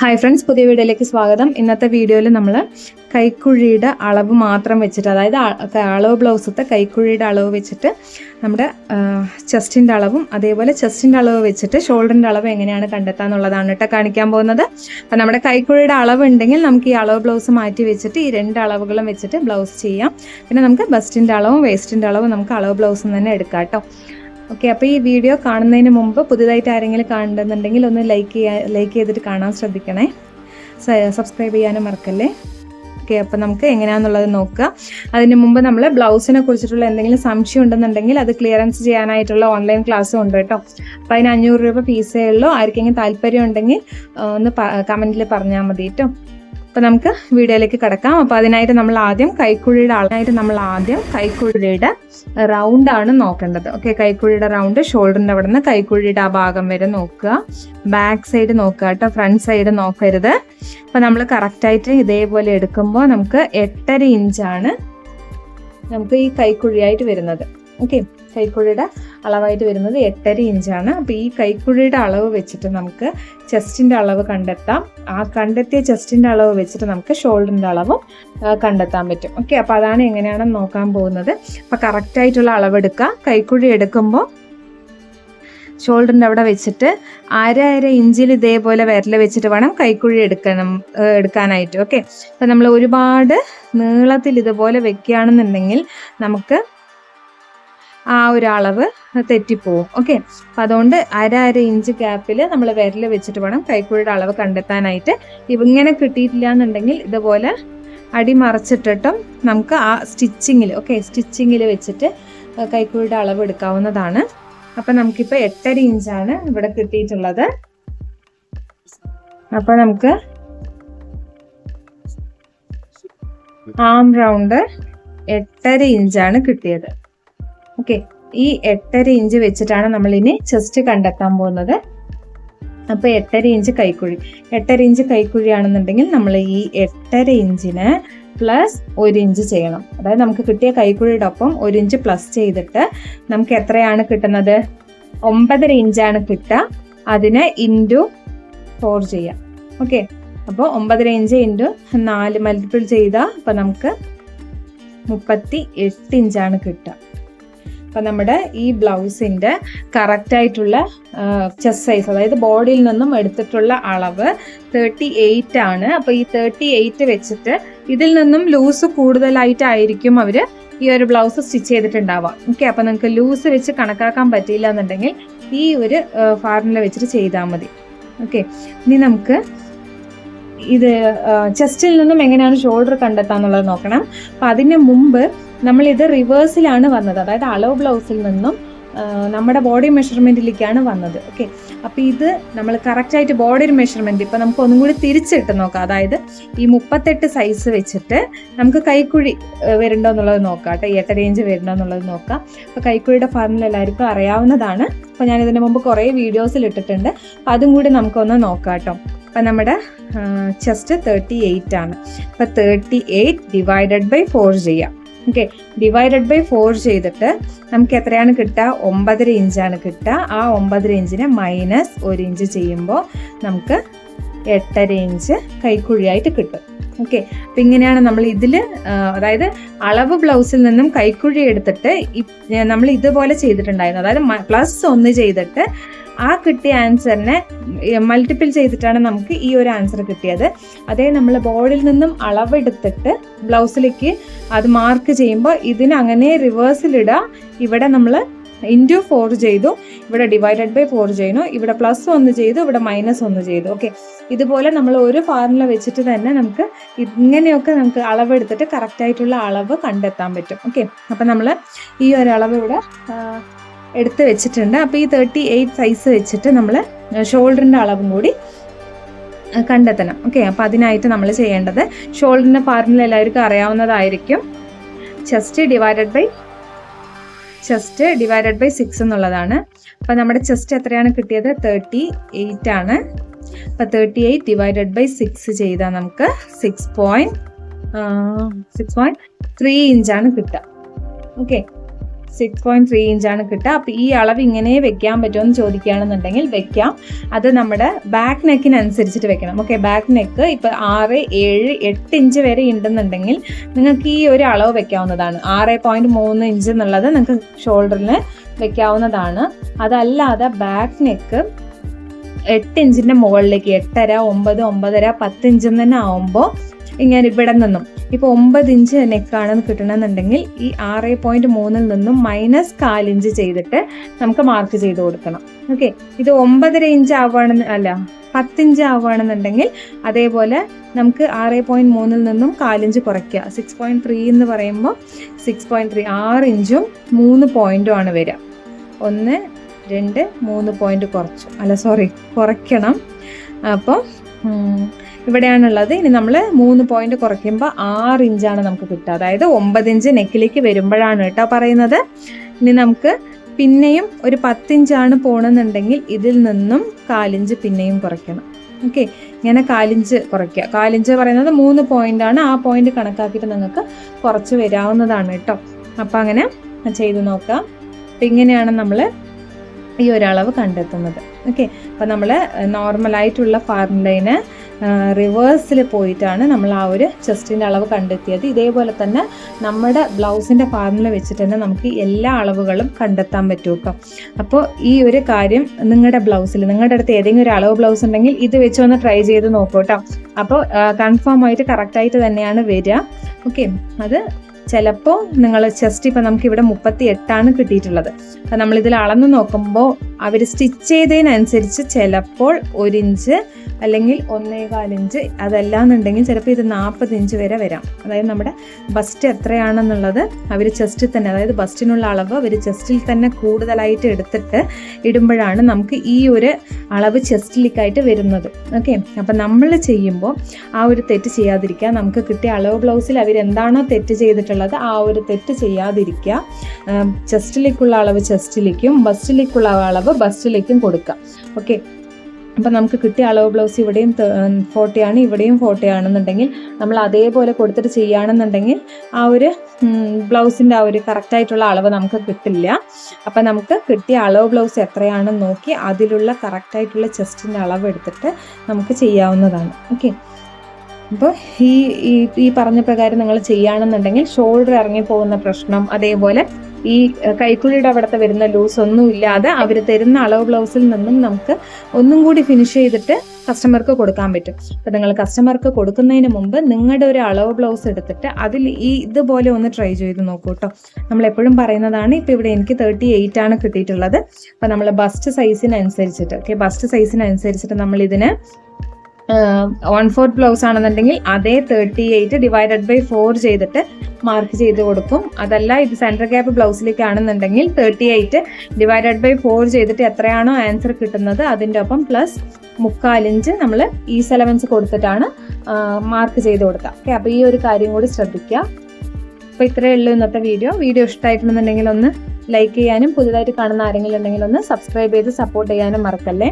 Hi friends പുതിയ വീഡിയോയിലേക്ക് സ്വാഗതം. ഇന്നത്തെ വീഡിയോയിൽ നമ്മൾ കൈക്കുഴിയുടെ അളവ് മാത്രം വെച്ചിട്ട് അതായത് അളവ് ബ്ലൗസത്തെ കൈക്കുഴിയുടെ അളവ് വെച്ചിട്ട് നമ്മുടെ ചെസ്റ്റിന്റെ അളവും അതേപോലെ ചെസ്റ്റിന്റെ അളവ് വെച്ചിട്ട് ഷോൾഡറിന്റെ അളവ് എങ്ങനെയാണ് കണ്ടെത്താന്നുള്ളതാണ് കേട്ടോ കാണിക്കാൻ പോകുന്നത്. അപ്പം നമ്മുടെ കൈക്കുഴിയുടെ അളവ് ഉണ്ടെങ്കിൽ നമുക്ക് ഈ അളവ് ബ്ലൗസ് മാറ്റി വെച്ചിട്ട് ഈ രണ്ട് അളവുകളും വെച്ചിട്ട് ബ്ലൗസ് ചെയ്യാം. പിന്നെ നമുക്ക് ബസ്റ്റിന്റെ അളവും വേസ്റ്റിന്റെ അളവും നമുക്ക് അളവ് ബ്ലൗസും തന്നെ എടുക്കാം കേട്ടോ. ഓക്കെ അപ്പോൾ ഈ വീഡിയോ കാണുന്നതിന് മുമ്പ് പുതിയതായിട്ട് ആരെങ്കിലും കാണുന്നുണ്ടെങ്കിൽ ഒന്ന് ലൈക്ക് ചെയ്യാൻ ലൈക്ക് ചെയ്തിട്ട് കാണാൻ ശ്രദ്ധിക്കണേ. സബ്സ്ക്രൈബ് ചെയ്യാനും മറക്കല്ലേ? ഓക്കെ അപ്പോൾ നമുക്ക് എങ്ങനെയാണെന്നുള്ളത് നോക്കുക. അതിന് മുമ്പ് നമ്മൾ ബ്ലൗസിനെ കുറിച്ചിട്ടുള്ള എന്തെങ്കിലും സംശയം ഉണ്ടെന്നുണ്ടെങ്കിൽ അത് ക്ലിയറൻസ് ചെയ്യാനായിട്ടുള്ള ഓൺലൈൻ ക്ലാസ്സും ഉണ്ട് കേട്ടോ. അപ്പോൾ അതിന് അഞ്ഞൂറ് രൂപ ഫീസേ ഉള്ളൂ. ആർക്കെങ്കിലും താല്പര്യം ഉണ്ടെങ്കിൽ ഒന്ന് കമന്റിൽ പറഞ്ഞാൽ മതി കേട്ടോ. അപ്പോൾ നമുക്ക് വീഡിയോയിലേക്ക് കിടക്കാം. അപ്പോൾ അതിനായിട്ട് നമ്മൾ ആദ്യം കൈക്കുഴിയുടെ ആളായിട്ട് നമ്മൾ ആദ്യം കൈക്കുഴിയുടെ റൗണ്ട് ആണ് നോക്കേണ്ടത്. ഓക്കെ കൈക്കുഴിയുടെ റൗണ്ട് ഷോൾഡറിന്റെ അവിടെ നിന്ന് കൈക്കുഴിയുടെ ആ ഭാഗം വരെ നോക്കുക. ബാക്ക് സൈഡ് നോക്കുക കേട്ടോ ഫ്രണ്ട് സൈഡ് നോക്കരുത്. അപ്പൊ നമ്മൾ കറക്റ്റായിട്ട് ഇതേപോലെ എടുക്കുമ്പോൾ നമുക്ക് എട്ടര ഇഞ്ചാണ് നമുക്ക് ഈ കൈക്കുഴിയായിട്ട് വരുന്നത്. ഓക്കെ കൈക്കുഴിയുടെ അളവായിട്ട് വരുന്നത് എട്ടര ഇഞ്ചാണ്. അപ്പോൾ ഈ കൈക്കുഴിയുടെ അളവ് വെച്ചിട്ട് നമുക്ക് ചെസ്റ്റിന്റെ അളവ് കണ്ടെത്താം. ആ കണ്ടെത്തിയ ചെസ്റ്റിന്റെ അളവ് വെച്ചിട്ട് നമുക്ക് ഷോൾഡറിന്റെ അളവും കണ്ടെത്താൻ പറ്റും. ഓക്കെ അപ്പോൾ അതാണ് എങ്ങനെയാണെന്ന് നോക്കാൻ പോകുന്നത്. അപ്പോൾ കറക്റ്റായിട്ടുള്ള അളവെടുക്കുക കൈക്കുഴി എടുക്കുമ്പോൾ ഷോൾഡറിന്റെ അവിടെ വെച്ചിട്ട് അര അര ഇഞ്ചിൽ ഇതേപോലെ വിരൽ വെച്ചിട്ട് വേണം കൈക്കുഴി എടുക്കണം എടുക്കാനായിട്ട്. ഓക്കെ അപ്പം നമ്മൾ ഒരുപാട് നീളത്തിൽ ഇതുപോലെ വെക്കുകയാണെന്നുണ്ടെങ്കിൽ നമുക്ക് ആ ഒരു അളവ് തെറ്റിപ്പോവും. ഓക്കെ അപ്പം അതുകൊണ്ട് അര അര ഇഞ്ച് ഗ്യാപ്പിൽ നമ്മൾ വിരൽ വെച്ചിട്ട് വേണം കൈക്കുഴിയുടെ അളവ് കണ്ടെത്താനായിട്ട്. ഇങ്ങനെ കിട്ടിയിട്ടില്ല എന്നുണ്ടെങ്കിൽ ഇതുപോലെ അടി മറച്ചിട്ടിട്ടും നമുക്ക് ആ സ്റ്റിച്ചിങ്ങിൽ ഓക്കെ സ്റ്റിച്ചിങ്ങിൽ വെച്ചിട്ട് കൈക്കുഴിയുടെ അളവ് എടുക്കാവുന്നതാണ്. അപ്പം നമുക്കിപ്പോൾ എട്ടര ഇഞ്ചാണ് ഇവിടെ കിട്ടിയിട്ടുള്ളത്. അപ്പം നമുക്ക് ആം റൗണ്ട് എട്ടര ഇഞ്ചാണ് കിട്ടിയത്. ഓക്കെ. ഈ എട്ടര ഇഞ്ച് വെച്ചിട്ടാണ് നമ്മൾ ഇനി ചെസ്റ്റ് കണ്ടെത്താൻ പോകുന്നത്. അപ്പൊ എട്ടര ഇഞ്ച് കൈക്കുഴി. എട്ടര ഇഞ്ച് കൈക്കുഴിയാണെന്നുണ്ടെങ്കിൽ നമ്മൾ ഈ എട്ടര ഇഞ്ചിന് പ്ലസ് ഒരു ഇഞ്ച് ചെയ്യണം. അതായത് നമുക്ക് കിട്ടിയ കൈക്കുഴിയുടെ ഒപ്പം ഒരു ഇഞ്ച് പ്ലസ് ചെയ്തിട്ട് നമുക്ക് എത്രയാണ് കിട്ടുന്നത്? ഒമ്പതര ഇഞ്ചാണ് കിട്ടുക. അതിന് ഇന്റു ഫോർ ചെയ്യാം. ഓക്കെ. അപ്പോൾ ഒമ്പതര ഇഞ്ച് ഇന്റു നാല് മൾട്ടിപ്പിൾ ചെയ്താൽ അപ്പോൾ നമുക്ക് മുപ്പത്തി എട്ട് ഇഞ്ചാണ് കിട്ടുക. അപ്പം നമ്മുടെ ഈ ബ്ലൗസിന്റെ കറക്റ്റായിട്ടുള്ള ചെസ്റ്റ് സൈസ് അതായത് ബോഡിയിൽ നിന്നും എടുത്തിട്ടുള്ള അളവ് തേർട്ടി എയ്റ്റ് ആണ്. അപ്പോൾ ഈ തേർട്ടി എയ്റ്റ് വെച്ചിട്ട് ഇതിൽ നിന്നും ലൂസ് കൂടുതലായിട്ടായിരിക്കും അവർ ഈ ഒരു ബ്ലൗസ് സ്റ്റിച്ച് ചെയ്തിട്ടുണ്ടാവുക. ഓക്കെ അപ്പം നിങ്ങൾക്ക് ലൂസ് വെച്ച് കണക്കാക്കാൻ പറ്റിയില്ല എന്നുണ്ടെങ്കിൽ ഈ ഒരു ഫാർമുല വെച്ചിട്ട് ചെയ്താൽ മതി. ഓക്കെ ഇനി നമുക്ക് ഇത് ചെസ്റ്റിൽ നിന്നും എങ്ങനെയാണ് ഷോൾഡർ കണ്ടെത്താന്നുള്ളത് നോക്കണം. അപ്പം അതിന് മുമ്പ് നമ്മൾ ഇത് റിവേഴ്സിലാണ് വന്നത്. അതായത് അളവ് ബ്ലൗസിൽ നിന്നും നമ്മുടെ ബോഡി മെഷർമെന്റിലേക്കാണ് വന്നത്. ഓക്കെ അപ്പോൾ ഇത് നമ്മൾ കറക്റ്റായിട്ട് ബോഡി മെഷർമെന്റ് ഇപ്പോൾ നമുക്ക് ഒന്നും കൂടി തിരിച്ചിട്ട് നോക്കാം. അതായത് ഈ മുപ്പത്തെട്ട് സൈസ് വെച്ചിട്ട് നമുക്ക് കൈക്കുഴി വരുന്നുണ്ടോ എന്നുള്ളത് നോക്കാം കേട്ടോ. ഈ എട്ടര റേഞ്ച് വരുന്നുണ്ടോ എന്നുള്ളത് നോക്കാം. അപ്പോൾ കൈക്കുഴിയുടെ ഫാർമുല എല്ലാവർക്കും അറിയാവുന്നതാണ്. അപ്പോൾ ഞാൻ ഇതിന് മുമ്പ് കുറേ വീഡിയോസിൽ ഇട്ടിട്ടുണ്ട്. അപ്പോൾ അതും കൂടി നമുക്കൊന്ന് നോക്കാം കേട്ടോ. അപ്പം നമ്മുടെ ചെസ്റ്റ് തേർട്ടി എയ്റ്റ് ആണ്. അപ്പം thirty eight divided by four ചെയ്യാം. ഓക്കെ ഡിവൈഡഡ് ബൈ ഫോർ ചെയ്തിട്ട് നമുക്ക് എത്രയാണ് കിട്ടുക? ഒമ്പതര ഇഞ്ചാണ് കിട്ടുക. ആ ഒമ്പതര ഇഞ്ചിനെ മൈനസ് ഒരു ഇഞ്ച് ചെയ്യുമ്പോൾ നമുക്ക് എട്ടര ഇഞ്ച് കൈക്കുഴിയായിട്ട് കിട്ടും. ഓക്കെ അപ്പം ഇങ്ങനെയാണ് നമ്മൾ ഇതിൽ അതായത് അളവ് ബ്ലൗസിൽ നിന്നും കൈക്കുഴി എടുത്തിട്ട് നമ്മൾ ഇതുപോലെ ചെയ്തിട്ടുണ്ടായിരുന്നു. അതായത് പ്ലസ് ഒന്ന് ചെയ്തിട്ട് ആ കിട്ടിയ ആൻസറിനെ മൾട്ടിപ്പിൾ ചെയ്തിട്ടാണ് നമുക്ക് ഈ ഒരു ആൻസർ കിട്ടിയത്. അതേ നമ്മൾ ബോർഡിൽ നിന്നും അളവെടുത്തിട്ട് ബ്ലൗസിലേക്ക് അത് മാർക്ക് ചെയ്യുമ്പോൾ ഇതിന് അങ്ങനെ റിവേഴ്സിലിടുക ഇവിടെ നമ്മൾ ഇന്റു ഫോർ ചെയ്തു. ഇവിടെ ഡിവൈഡഡ് ബൈ ഫോർ ചെയ്യുന്നു. ഇവിടെ പ്ലസ് ഒന്ന് ചെയ്തു. ഇവിടെ മൈനസ് ഒന്ന് ചെയ്തു. ഓക്കെ ഇതുപോലെ നമ്മൾ ഒരു ഫാർമുല വെച്ചിട്ട് തന്നെ നമുക്ക് ഇങ്ങനെയൊക്കെ നമുക്ക് അളവെടുത്തിട്ട് കറക്റ്റായിട്ടുള്ള അളവ് കണ്ടെത്താൻ പറ്റും. ഓക്കെ അപ്പം നമ്മൾ ഈ ഒരു അളവ് ഇവിടെ എടുത്ത് വെച്ചിട്ടുണ്ട്. അപ്പോൾ ഈ തേർട്ടി എയ്റ്റ് സൈസ് വെച്ചിട്ട് നമ്മൾ ഷോൾഡറിന്റെ അളവും കൂടി കണ്ടെത്തണം. ഓക്കെ അപ്പോൾ അതിനായിട്ട് നമ്മൾ ചെയ്യേണ്ടത് ഷോൾഡറിന്റെ പാർട്ടിൽ എല്ലാവർക്കും അറിയാവുന്നതായിരിക്കും. Chest divided by chest divided by six എന്നുള്ളതാണ്. അപ്പോൾ നമ്മുടെ ചെസ്റ്റ് എത്രയാണ് കിട്ടിയത്? തേർട്ടി എയ്റ്റ് ആണ് അപ്പോൾ thirty eight divided by six ചെയ്താൽ നമുക്ക് six point six point three ഇഞ്ചാണ് കിട്ടുക. ഓക്കെ സിക്സ് പോയിന്റ് ത്രീ ഇഞ്ചാണ് കിട്ടുക. അപ്പോൾ ഈ അളവ് ഇങ്ങനെ വെക്കാൻ പറ്റുമെന്ന് ചോദിക്കുകയാണെന്നുണ്ടെങ്കിൽ വെക്കാം. അത് നമ്മുടെ ബാക്ക് നെക്കിനനുസരിച്ചിട്ട് വെക്കണം. ഓക്കെ ബാക്ക് നെക്ക് ഇപ്പോൾ ആറ് ഏഴ് എട്ട് ഇഞ്ച് വരെ ഉണ്ടെന്നുണ്ടെങ്കിൽ നിങ്ങൾക്ക് ഈ ഒരു അളവ് വെക്കാവുന്നതാണ്. ആറ് പോയിന്റ് മൂന്ന് ഇഞ്ച് എന്നുള്ളത് നിങ്ങൾക്ക് ഷോൾഡറിന് വെക്കാവുന്നതാണ്. അതല്ലാതെ ബാക്ക് നെക്ക് എട്ട് ഇഞ്ചിന്റെ മുകളിലേക്ക് എട്ടര ഒമ്പത് ഒമ്പതര പത്ത് ഇഞ്ച് തന്നെ ആവുമ്പോൾ ഇങ്ങനെ ഇവിടെ നിന്നും. ഇപ്പൊ ഒമ്പത് ഇഞ്ച് നെക്കാണ് കിട്ടണമെന്നുണ്ടെങ്കിൽ ഈ ആറ് പോയിന്റ് മൂന്നിൽ നിന്നും മൈനസ് കാലിഞ്ച് ചെയ്തിട്ട് നമുക്ക് മാർക്ക് ചെയ്ത് കൊടുക്കണം. ഓക്കെ ഇത് ഒമ്പതര ഇഞ്ച് ആവുകയാണെന്ന് അല്ല പത്തിഞ്ച് ആവുകയാണെന്നുണ്ടെങ്കിൽ അതേപോലെ നമുക്ക് ആറ് പോയിന്റ് മൂന്നിൽ നിന്നും കാലിഞ്ച് കുറയ്ക്കുക. സിക്സ് പോയിന്റ് ത്രീ എന്ന് പറയുമ്പോൾ സിക്സ് പോയിന്റ് ത്രീ ആറ് ഇഞ്ചും മൂന്ന് പോയിന്റും ആണ് വരിക. ഒന്ന് രണ്ട് മൂന്ന് പോയിന്റ് കുറച്ചു. അല്ല സോറി കുറയ്ക്കണം. അപ്പോൾ ഇവിടെയാണുള്ളത്. ഇനി നമ്മൾ മൂന്ന് പോയിന്റ് കുറയ്ക്കുമ്പോൾ ആറ് ഇഞ്ചാണ് നമുക്ക് കിട്ടുക. അതായത് ഒമ്പത് ഇഞ്ച് നെക്കിലേക്ക് വരുമ്പോഴാണ് കേട്ടോ പറയുന്നത്. ഇനി നമുക്ക് പിന്നെയും ഒരു പത്തിഞ്ചാണ് പോണെന്നുണ്ടെങ്കിൽ ഇതിൽ നിന്നും കാലിഞ്ച് പിന്നെയും കുറയ്ക്കണം. ഓക്കെ? ഇങ്ങനെ കാലിഞ്ച് കുറയ്ക്കുക. കാലിഞ്ച് പറയുന്നത് മൂന്ന് ആണ്. ആ പോയിന്റ് കണക്കാക്കിയിട്ട് നിങ്ങൾക്ക് കുറച്ച് വരാവുന്നതാണ് കേട്ടോ. അപ്പം അങ്ങനെ ചെയ്ത് നോക്കാം. അപ്പം ഇങ്ങനെയാണ് നമ്മൾ ഈ ഒരളവ് കണ്ടെത്തുന്നത്. ഓക്കെ അപ്പം നമ്മൾ നോർമലായിട്ടുള്ള ഫാർമുലയിന് റിവേഴ്സിൽ പോയിട്ടാണ് നമ്മൾ ആ ഒരു ചെസ്റ്റിന്റെ അളവ് കണ്ടെത്തിയത്. ഇതേപോലെ തന്നെ നമ്മുടെ ബ്ലൗസിന്റെ ഫാർമുല വെച്ചിട്ട് തന്നെ നമുക്ക് എല്ലാ അളവുകളും കണ്ടെത്താൻ പറ്റും കേട്ടോ. അപ്പോൾ ഈ ഒരു കാര്യം നിങ്ങളുടെ ബ്ലൗസിൽ നിങ്ങളുടെ അടുത്ത് ഏതെങ്കിലും ഒരു അളവ് ബ്ലൗസ് ഉണ്ടെങ്കിൽ ഇത് വെച്ച് ഒന്ന് ട്രൈ ചെയ്ത് നോക്കൂ കേട്ടോ. അപ്പോൾ കൺഫേം ആയിട്ട് കറക്റ്റായിട്ട് തന്നെയാണ് വരിക. ഓക്കെ അത് ചിലപ്പോൾ നിങ്ങൾ ചെസ്റ്റ് ഇപ്പം നമുക്ക് ഇവിടെ മുപ്പത്തി എട്ടാണ് കിട്ടിയിട്ടുള്ളത്. അപ്പം നമ്മളിതിൽ അളന്ന് നോക്കുമ്പോൾ അവർ സ്റ്റിച്ച് ചെയ്തതിനനുസരിച്ച് ചിലപ്പോൾ ഒരു ഇഞ്ച് അല്ലെങ്കിൽ ഒന്നേകാൽ ഇഞ്ച് അതല്ലാന്നുണ്ടെങ്കിൽ ചിലപ്പോൾ ഇത് നാൽപ്പത് ഇഞ്ച് വരെ വരാം. അതായത് നമ്മുടെ ബസ്റ്റ് എത്രയാണെന്നുള്ളത് അവർ ചെസ്റ്റിൽ തന്നെ അതായത് ബസ്റ്റിനുള്ള അളവ് അവർ ചെസ്റ്റിൽ തന്നെ കൂടുതലായിട്ട് എടുത്തിട്ട് ഇടുമ്പോഴാണ് നമുക്ക് ഈ ഒരു അളവ് ചെസ്റ്റിലേക്കായിട്ട് വരുന്നത്. ഓക്കെ അപ്പം നമ്മൾ ചെയ്യുമ്പോൾ ആ ഒരു തെറ്റ് ചെയ്യാതിരിക്കുക. നമുക്ക് കിട്ടിയ അളവ് ബ്ലൗസിൽ അവരെന്താണോ തെറ്റ് ചെയ്തിട്ടുള്ളത് ആ ഒരു തെറ്റ് ചെയ്യാതിരിക്കുക. ചെസ്റ്റിലേക്കുള്ള അളവ് ചെസ്റ്റിലേക്കും ബസ്റ്റിലേക്കുള്ള അളവ് ബസ്റ്റിലേക്കും കൊടുക്കാം. ഓക്കെ അപ്പം നമുക്ക് കിട്ടിയ അളവ് ബ്ലൗസ് ഇവിടെയും ഫോർട്ടിയാണ് ഇവിടെയും ഫോർട്ടി ആണെന്നുണ്ടെങ്കിൽ നമ്മൾ അതേപോലെ കൊടുത്തിട്ട് ചെയ്യുകയാണെന്നുണ്ടെങ്കിൽ ആ ഒരു ബ്ലൗസിന്റെ ആ ഒരു കറക്റ്റായിട്ടുള്ള അളവ് നമുക്ക് കിട്ടില്ല. അപ്പം നമുക്ക് കിട്ടിയ അളവ് ബ്ലൗസ് എത്രയാണെന്ന് നോക്കി അതിലുള്ള കറക്റ്റായിട്ടുള്ള ചെസ്റ്റിന്റെ അളവ് എടുത്തിട്ട് നമുക്ക് ചെയ്യാവുന്നതാണ്. ഓക്കെ അപ്പോൾ ഈ ഈ പറഞ്ഞ പ്രകാരം നിങ്ങൾ ചെയ്യുകയാണെന്നുണ്ടെങ്കിൽ ഷോൾഡർ ഇറങ്ങി പോകുന്ന പ്രശ്നം അതേപോലെ ഈ കൈക്കുഴിയുടെ അവിടുത്തെ വരുന്ന ലൂസ് ഒന്നും ഇല്ലാതെ അവർ തരുന്ന അളവ് ബ്ലൗസിൽ നിന്നും നമുക്ക് ഒന്നും കൂടി ഫിനിഷ് ചെയ്തിട്ട് കസ്റ്റമർക്ക് കൊടുക്കാൻ പറ്റും. അപ്പം നിങ്ങൾ കസ്റ്റമർക്ക് കൊടുക്കുന്നതിന് മുമ്പ് നിങ്ങളുടെ ഒരു അളവ് ബ്ലൗസ് എടുത്തിട്ട് അതിൽ ഈ ഇതുപോലെ ഒന്ന് ട്രൈ ചെയ്ത് നോക്കൂ കേട്ടോ നമ്മൾ എപ്പോഴും പറയുന്നതാണ് ഇപ്പോൾ ഇവിടെ എനിക്ക് തേർട്ടി എയ്റ്റ് ആണ് കിട്ടിയിട്ടുള്ളത്. അപ്പം നമ്മൾ ബസ്റ്റ് സൈസിനനുസരിച്ചിട്ട് ഓക്കെ ബസ്റ്റ് സൈസിനനുസരിച്ചിട്ട് നമ്മൾ ഇതിന് വൺ ഫോർത്ത് ബ്ലൗസ് ആണെന്നുണ്ടെങ്കിൽ അതേ thirty eight divided by four ചെയ്തിട്ട് മാർക്ക് ചെയ്ത് കൊടുക്കും. അതല്ല ഇത് സെന്റർ ഗ്യാപ്പ് ബ്ലൗസിലേക്ക് ആണെന്നുണ്ടെങ്കിൽ thirty eight divided by four ചെയ്തിട്ട് എത്രയാണോ ആൻസർ കിട്ടുന്നത് അതിന്റെ ഒപ്പം പ്ലസ് മുക്കാലിഞ്ച് നമ്മൾ ഈ സെലവൻസ് കൊടുത്തിട്ടാണ് മാർക്ക് ചെയ്ത് കൊടുക്കുക. ഓക്കെ അപ്പോൾ ഈ ഒരു കാര്യം കൂടി ശ്രദ്ധിക്കുക. അപ്പോൾ ഇത്രയേ ഉള്ളൂ ഇന്നത്തെ വീഡിയോ വീഡിയോ ഇഷ്ടമായിട്ടുണ്ടെന്നുണ്ടെങ്കിൽ ഒന്ന് ലൈക്ക് ചെയ്യാനും പുതുതായിട്ട് കാണുന്ന ആരെങ്കിലും ഉണ്ടെങ്കിൽ ഒന്ന് സബ്സ്ക്രൈബ് ചെയ്ത് സപ്പോർട്ട് ചെയ്യാനും മറക്കല്ലേ?